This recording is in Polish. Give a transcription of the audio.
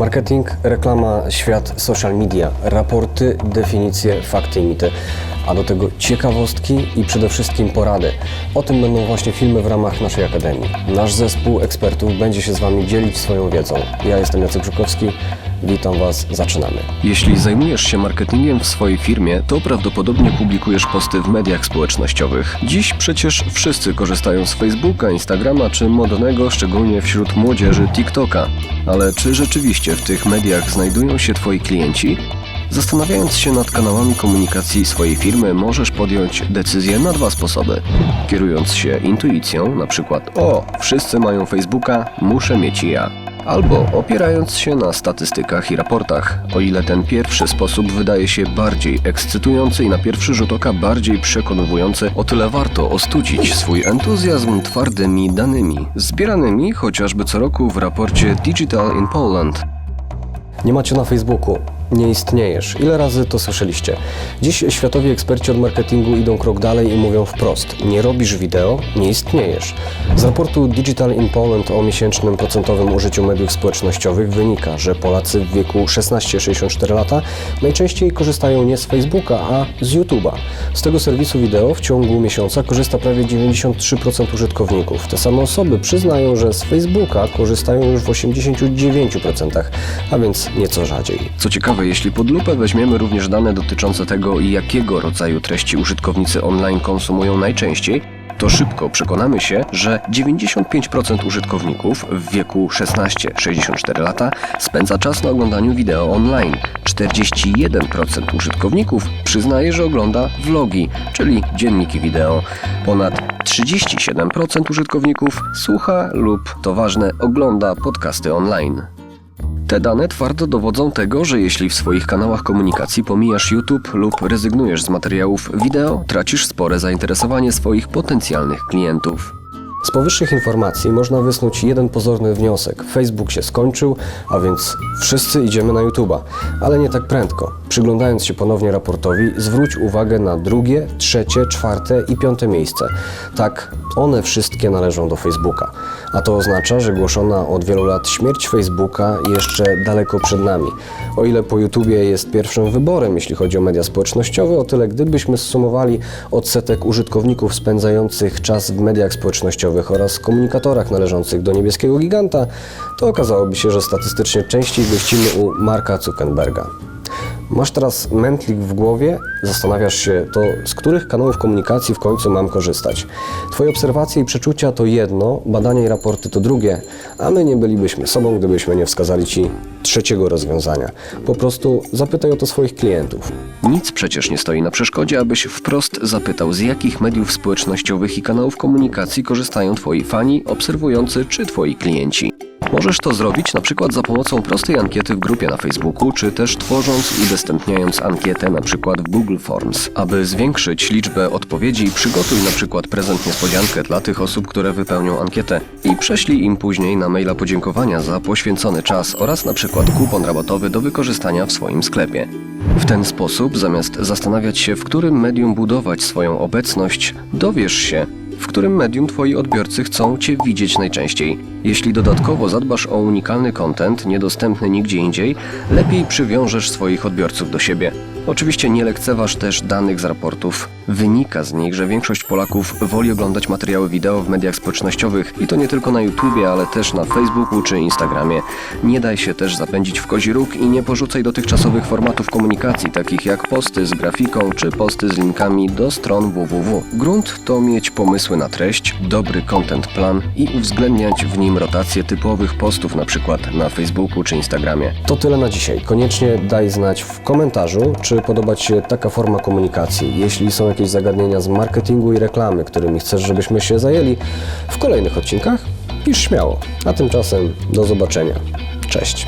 Marketing, reklama, świat, social media, raporty, definicje, fakty i mity, a do tego ciekawostki i przede wszystkim porady. O tym będą właśnie filmy w ramach naszej Akademii. Nasz zespół ekspertów będzie się z Wami dzielić swoją wiedzą. Ja jestem Jacek Żukowski, witam Was, zaczynamy. Jeśli zajmujesz się marketingiem w swojej firmie, to prawdopodobnie publikujesz posty w mediach społecznościowych. Dziś przecież wszyscy korzystają z Facebooka, Instagrama czy modnego, szczególnie wśród młodzieży, TikToka. Ale czy rzeczywiście w tych mediach znajdują się Twoi klienci? Zastanawiając się nad kanałami komunikacji swojej firmy, możesz podjąć decyzję na dwa sposoby. Kierując się intuicją, na przykład o, wszyscy mają Facebooka, muszę mieć i ja. Albo opierając się na statystykach i raportach. O ile ten pierwszy sposób wydaje się bardziej ekscytujący i na pierwszy rzut oka bardziej przekonywujący, o tyle warto ostudzić swój entuzjazm twardymi danymi, zbieranymi chociażby co roku w raporcie Digital in Poland. Nie macie na Facebooku. Nie istniejesz. Ile razy to słyszeliście? Dziś światowi eksperci od marketingu idą krok dalej i mówią wprost: Nie robisz wideo, nie istniejesz. Z raportu Digital in Poland o miesięcznym procentowym użyciu mediów społecznościowych wynika, że Polacy w wieku 16-64 lata najczęściej korzystają nie z Facebooka, a z YouTube'a. Z tego serwisu wideo w ciągu miesiąca korzysta prawie 93% użytkowników. Te same osoby przyznają, że z Facebooka korzystają już w 89%, a więc nieco rzadziej. Co ciekawe, jeśli pod lupę weźmiemy również dane dotyczące tego, jakiego rodzaju treści użytkownicy online konsumują najczęściej, to szybko przekonamy się, że 95% użytkowników w wieku 16-64 lata spędza czas na oglądaniu wideo online. 41% użytkowników przyznaje, że ogląda vlogi, czyli dzienniki wideo. Ponad 37% użytkowników słucha lub, to ważne, ogląda podcasty online. Te dane twardo dowodzą tego, że jeśli w swoich kanałach komunikacji pomijasz YouTube lub rezygnujesz z materiałów wideo, tracisz spore zainteresowanie swoich potencjalnych klientów. Z powyższych informacji można wysnuć jeden pozorny wniosek. Facebook się skończył, a więc wszyscy idziemy na YouTube'a. Ale nie tak prędko. Przyglądając się ponownie raportowi, zwróć uwagę na drugie, trzecie, czwarte i piąte miejsce. Tak, one wszystkie należą do Facebooka. A to oznacza, że głoszona od wielu lat śmierć Facebooka jeszcze daleko przed nami. O ile po YouTubie jest pierwszym wyborem, jeśli chodzi o media społecznościowe, o tyle gdybyśmy zsumowali odsetek użytkowników spędzających czas w mediach społecznościowych oraz komunikatorach należących do niebieskiego giganta, to okazałoby się, że statystycznie częściej gościmy u Marka Zuckerberga. Masz teraz mętlik w głowie, zastanawiasz się, to z których kanałów komunikacji w końcu mam korzystać. Twoje obserwacje i przeczucia to jedno, badania i raporty to drugie, a my nie bylibyśmy sobą, gdybyśmy nie wskazali Ci trzeciego rozwiązania. Po prostu zapytaj o to swoich klientów. Nic przecież nie stoi na przeszkodzie, abyś wprost zapytał, z jakich mediów społecznościowych i kanałów komunikacji korzystają Twoi fani, obserwujący czy Twoi klienci. Możesz to zrobić na przykład za pomocą prostej ankiety w grupie na Facebooku, czy też tworząc i udostępniając ankietę na przykład w Google Forms. Aby zwiększyć liczbę odpowiedzi, przygotuj na przykład prezent niespodziankę dla tych osób, które wypełnią ankietę i prześlij im później na maila podziękowania za poświęcony czas oraz na przykład kupon rabatowy do wykorzystania w swoim sklepie. W ten sposób, zamiast zastanawiać się, w którym medium budować swoją obecność, dowiesz się, w którym medium Twoi odbiorcy chcą Cię widzieć najczęściej. Jeśli dodatkowo zadbasz o unikalny content, niedostępny nigdzie indziej, lepiej przywiążesz swoich odbiorców do siebie. Oczywiście nie lekceważ też danych z raportów. Wynika z nich, że większość Polaków woli oglądać materiały wideo w mediach społecznościowych i to nie tylko na YouTubie, ale też na Facebooku czy Instagramie. Nie daj się też zapędzić w kozi róg i nie porzucaj dotychczasowych formatów komunikacji, takich jak posty z grafiką czy posty z linkami do stron www. Grunt to mieć pomysły na treść, dobry content plan i uwzględniać w nim rotację typowych postów, na przykład na Facebooku czy Instagramie. To tyle na dzisiaj. Koniecznie daj znać w komentarzu, czy podoba Ci się taka forma komunikacji. Jeśli są jakieś zagadnienia z marketingu i reklamy, którymi chcesz, żebyśmy się zajęli w kolejnych odcinkach, pisz śmiało. A tymczasem do zobaczenia. Cześć.